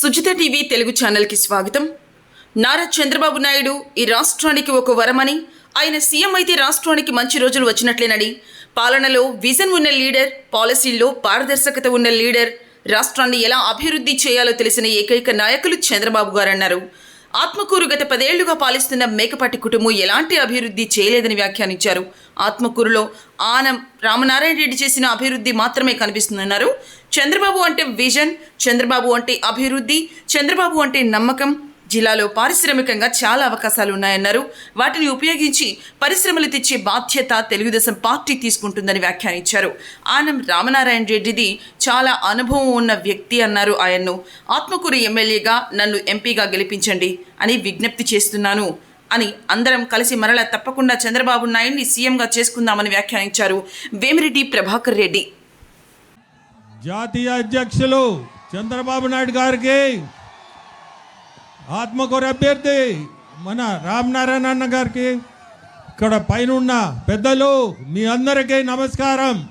Sujitha TV Telugu ఛానల్కి స్వాగతం. నారా చంద్రబాబు నాయుడు ఈ రాష్ట్రానికి ఒక వరమని ఆయన సీఎం అయితే రాష్ట్రానికి మంచి రోజులు వచ్చినట్లేనని. పాలనలో విజన్ ఉన్న లీడర్ పాలసీల్లో పారదర్శకత ఉన్న లీడర్ రాష్ట్రాన్ని ఎలా అభివృద్ధి చేయాలో తెలిసిన ఏకైక నాయకులు చంద్రబాబు గారు అన్నారు ఆత్మకూరు గత పదేళ్ళుగా పాలిస్తున్న మేకపాటి కుటుంబం ఎలాంటి అభివృద్ధి చేయలేదని వ్యాఖ్యానించారు. ఆత్మకూరులో ఆనం రామనారాయణ రెడ్డి చేసిన అభివృద్ధి మాత్రమే కనిపిస్తుందన్నారు. చంద్రబాబు అంటే విజన్ చంద్రబాబు అంటే అభివృద్ధి చంద్రబాబు అంటే నమ్మకం జిల్లాలో పారిశ్రామికంగా చాలా అవకాశాలు ఉన్నాయన్నారు వాటిని ఉపయోగించి పరిశ్రమలు తెచ్చే బాధ్యత తెలుగుదేశం పార్టీ తీసుకుంటుందని వ్యాఖ్యానించారు. ఆనం రామనారాయణ రెడ్డిది చాలా అనుభవం ఉన్న వ్యక్తి అన్నారు ఆయన్ను. ఆత్మకూరు ఎమ్మెల్యేగా నన్ను ఎంపీగా గెలిపించండి అని విజ్ఞప్తి చేస్తున్నాను అని అందరం కలిసి మరల తప్పకుండా చంద్రబాబు నాయుడిని సీఎంగా చేసుకుందామని వ్యాఖ్యానించారు వేమిరెడ్డి ప్రభాకర్ రెడ్డి. జాతీయ అధ్యక్షులు చంద్రబాబు నాయుడు గారికి ఆత్మకూర అభ్యర్థి మన రామనారాయణ అన్న గారికి ఇక్కడ పైన ఉన్న పెద్దలు మీ అందరికీ నమస్కారం.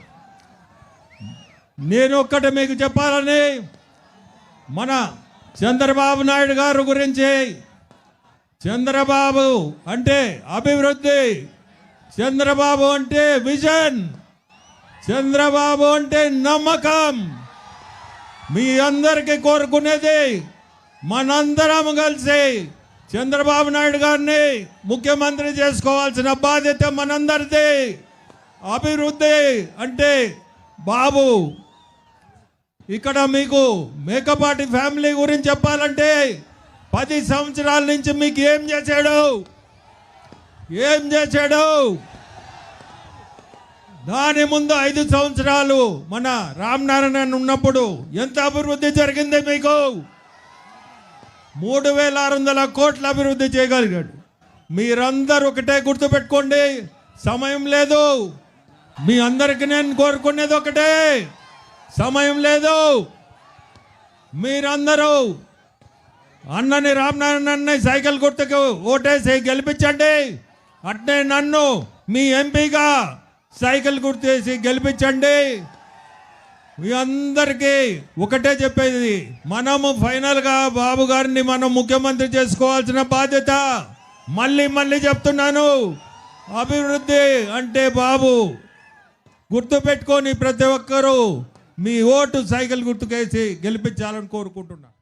నేను ఒక్కటి మీకు చెప్పాలని మన చంద్రబాబు నాయుడు గారు గురించి చంద్రబాబు అంటే అభివృద్ధి చంద్రబాబు అంటే విజన్ చంద్రబాబు అంటే నమ్మకం. మీ అందరికీ కోరుకునేది మనందరం కలిసి చంద్రబాబు నాయుడు గారిని ముఖ్యమంత్రి చేసుకోవాల్సిన బాధ్యత మనందరిది. అభివృద్ధి అంటే బాబు ఇక్కడ మీకు మేకపాటి ఫ్యామిలీ గురించి చెప్పాలంటే పది సంవత్సరాల నుంచి మీకు ఏం చేశాడు? ఏం చేశాడు? దాని ముందు ఐదు సంవత్సరాలు మన రామనారాయణ ఉన్నప్పుడు ఎంత అభివృద్ధి జరిగింది మీకు? మూడు వేల ఆరు వందల కోట్ల అభివృద్ధి చేయగలిగాడు. మీరందరూ ఒకటే గుర్తుపెట్టుకోండి సమయం లేదు. మీ అందరికి నేను కోరుకునేది ఒకటే సమయం లేదు. మీరందరూ అన్నని రామనారాయణ అన్నని సైకిల్ గుర్తుకు ఓటేసి గెలిపించండి. అట్నే నన్ను మీ ఎంపీగా సైకిల్ గుర్తేసి గెలిపించండి. మీ అందరికీ ఒకటే చెప్పేది. మనము ఫైనల్గా బాబు గారిని మనం ముఖ్యమంత్రి చేసుకోవాల్సిన బాధ్యత. మళ్ళీ మళ్ళీ చెప్తున్నాను. అభివృద్ధి అంటే బాబు గుర్తుపెట్టుకొని ప్రతి ఒక్కరూ మీ ఓటు సైకిల్ గుర్తుకేసి గెలిపించాలని కోరుకుంటున్నాను